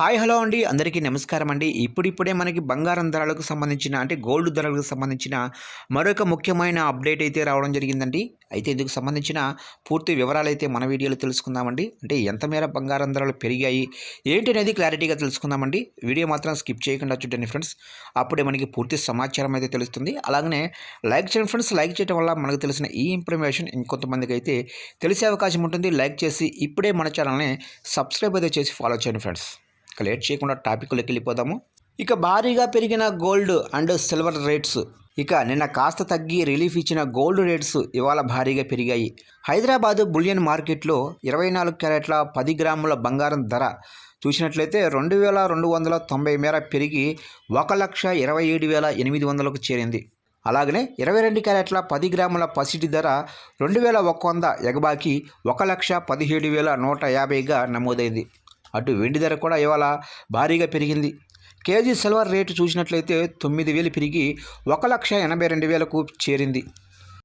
Hi hello అండి. అందరికీ నమస్కారం అండి. ఇప్పుడిప్పుడే మనకి బంగారం ధరలకు సంబంధించిన అంటే గోల్డ్ ధరలకు సంబంధించిన మరొక ముఖ్యమైన అప్డేట్ అయితే రావడం జరిగిందండి. అయితే ఇందుకు సంబంధించిన పూర్తి వివరాలు అయితే మన వీడియోలో తెలుసుకుందామండి. అంటే ఎంత మేర బంగారం ధరలు పెరిగాయి ఏంటి అనేది క్లారిటీగా తెలుసుకుందామండి. వీడియో మాత్రం స్కిప్ చేయకుండా చూడండి ఫ్రెండ్స్. అప్పుడే మనకి పూర్తి సమాచారం అయితే తెలుస్తుంది. అలాగనే లైక్ చేయండి ఫ్రెండ్స్. లైక్ చేయడం వల్ల మనకు తెలిసిన ఈ ఇన్ఫర్మేషన్ ఇంకొంతమందికి అయితే తెలిసే అవకాశం ఉంటుంది. లైక్ చేసి ఇప్పుడే మన ఛానల్ని సబ్స్క్రైబ్ అయితే చేసి ఫాలో చేయండి ఫ్రెండ్స్. ఇక లేట్ చేయకుండా టాపిక్లోకి వెళ్ళిపోదాము. ఇక భారీగా పెరిగిన గోల్డ్ అండ్ సిల్వర్ రేట్స్. ఇక నిన్న కాస్త తగ్గి రిలీఫ్ ఇచ్చిన గోల్డ్ రేట్స్ ఇవాళ భారీగా పెరిగాయి. హైదరాబాదు బులియన్ మార్కెట్లో ఇరవై నాలుగు క్యారెట్ల పది గ్రాముల బంగారం ధర. చూసినట్లయితే రెండు వేల రెండు వందల తొంభై మేర పెరిగి ఒక లక్ష ఇరవై ఏడు వేల ఎనిమిది వందలకు చేరింది. అలాగనే ఇరవై రెండు క్యారెట్ల పది గ్రాముల పసిటి ధర రెండు వేల ఒక వంద ఎగబాకి ఒక లక్ష పదిహేడు వేల నూట యాభైగా నమోదైంది. అటు వెండి ధర కూడా ఇవాళ భారీగా పెరిగింది. కేజీ సిల్వర్ రేటు చూసినట్లయితే తొమ్మిది వేలు పెరిగి ఒక లక్ష ఎనభై రెండు వేలకు చేరింది.